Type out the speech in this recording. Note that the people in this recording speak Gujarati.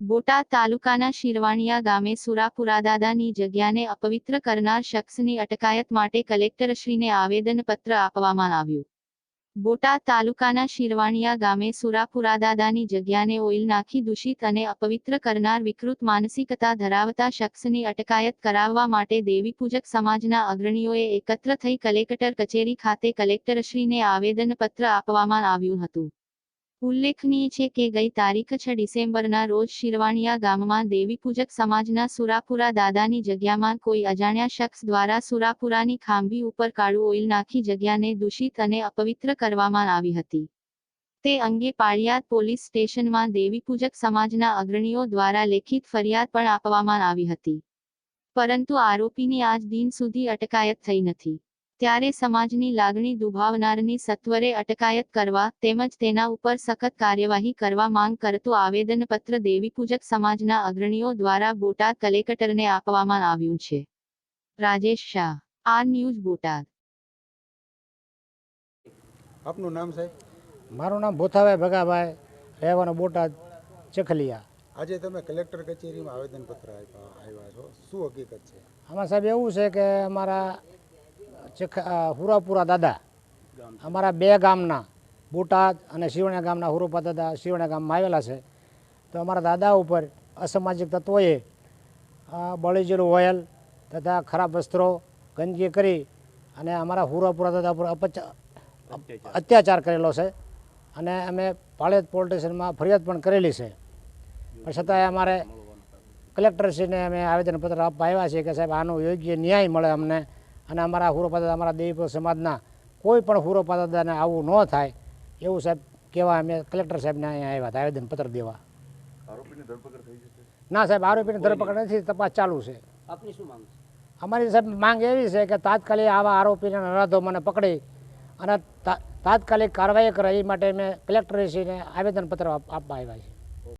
બોટાદ તાલુકાના શિરવાણિયા ગામે સુરાપુરાદાદાની જગ્યાને અપવિત્ર કરનાર શખ્સની અટકાયત માટે કલેક્ટરશ્રીને આવેદનપત્ર આપવામાં આવ્યું. બોટાદ તાલુકાના શિરવાણિયા ગામે સુરાપુરાદાદાની જગ્યાને ઓઇલ નાખી દૂષિત અને અપવિત્ર કરનાર વિકૃત માનસિકતા ધરાવતા શખ્સની અટકાયત કરાવવા માટે દેવીપૂજક સમાજના અગ્રણીઓએ એકત્ર થઈ કલેક્ટર કચેરી ખાતે કલેક્ટરશ્રીને આવેદનપત્ર આપવામાં આવ્યું હતું. ઉલ્લેખનીય છે કે ગઈ તારીખ છ ડિસેમ્બરના રોજ શિરવાણિયા ગામમાં દેવીપૂજક સમાજના સુરાપુરા દાદાની જગ્યામાં કોઈ અજાણ્યા શખ્સ દ્વારા સુરાપુરાની ખાંભી ઉપર કાળું ઓઇલ નાખી જગ્યાને દૂષિત અને અપવિત્ર કરવામાં આવી હતી. તે અંગે પાળિયાદ પોલીસ સ્ટેશનમાં દેવીપૂજક સમાજના અગ્રણીઓ દ્વારા લેખિત ફરિયાદ પણ આપવામાં આવી હતી. પરંતુ આરોપીની આજ દિન સુધી અટકાયત થઈ નથી. ત્યારે સમાજની લાગણી દુભાવનારની સત્વરે અટકાયત કરવા તેમજ તેના ઉપર સખત કાર્યવાહી કરવા માંગ કરતું આવેદનપત્ર દેવીપૂજક સમાજના અગ્રણીઓ દ્વારા બોટાદ કલેક્ટરને આપવામાં આવ્યું છે. રાજેશ શાહ આ ન્યૂઝ બોટાદ. આપનું નામ સાહેબ? મારું નામ ભોથાભાઈ ભગાભાઈ રહેવાનો બોટાદ ચખલિયા. આજે તમે કલેક્ટર કચેરીમાં આવેદનપત્ર આપ્યા આવ્યા છો. શું હકીકત છે? આમાં સાહેબ એવું છે કે અમારા ચખ હુરાપુરા દાદા અમારા બે ગામના બોટાદ અને શિવણિયા ગામના હુરોપા દાદા શિવણિયા ગામમાં આવેલા છે. તો અમારા દાદા ઉપર અસામાજિક તત્વોએ બળીજેલું ઓઇલ તથા ખરાબ વસ્ત્રો ગંદકી કરી અને અમારા હુરાપુરા દાદા ઉપર અપચ- અત્યાચાર. કરેલો છે અને અમે પાળિયાદ પોલીસ સ્ટેશનમાં ફરિયાદ પણ કરેલી છે. પણ છતાંય અમારે કલેક્ટરશ્રીને અમે આવેદનપત્ર આપવા આવ્યા છીએ કે સાહેબ આનો યોગ્ય ન્યાય મળે અમને. અને અમારા હુરોપાદા અમારા દેવીપુર સમાજના કોઈ પણ હુરોપાદાદાને આવું ન થાય એવું સાહેબ કહેવા અમે કલેક્ટર સાહેબને અહીંયા આવ્યા હતા આવેદનપત્ર દેવા. ના સાહેબ આરોપીની ધરપકડ નથી તપાસ ચાલુ છે. આપની શું માંગ અમારી સાહેબ માંગ એવી છે કે તાત્કાલિક આવા આરોપીને નરાધો મને પકડી અને તાત્કાલિક કાર્યવાહી કરે એ માટે મેં કલેક્ટરશ્રીને આવેદનપત્ર આપ- આપવા આવ્યા છે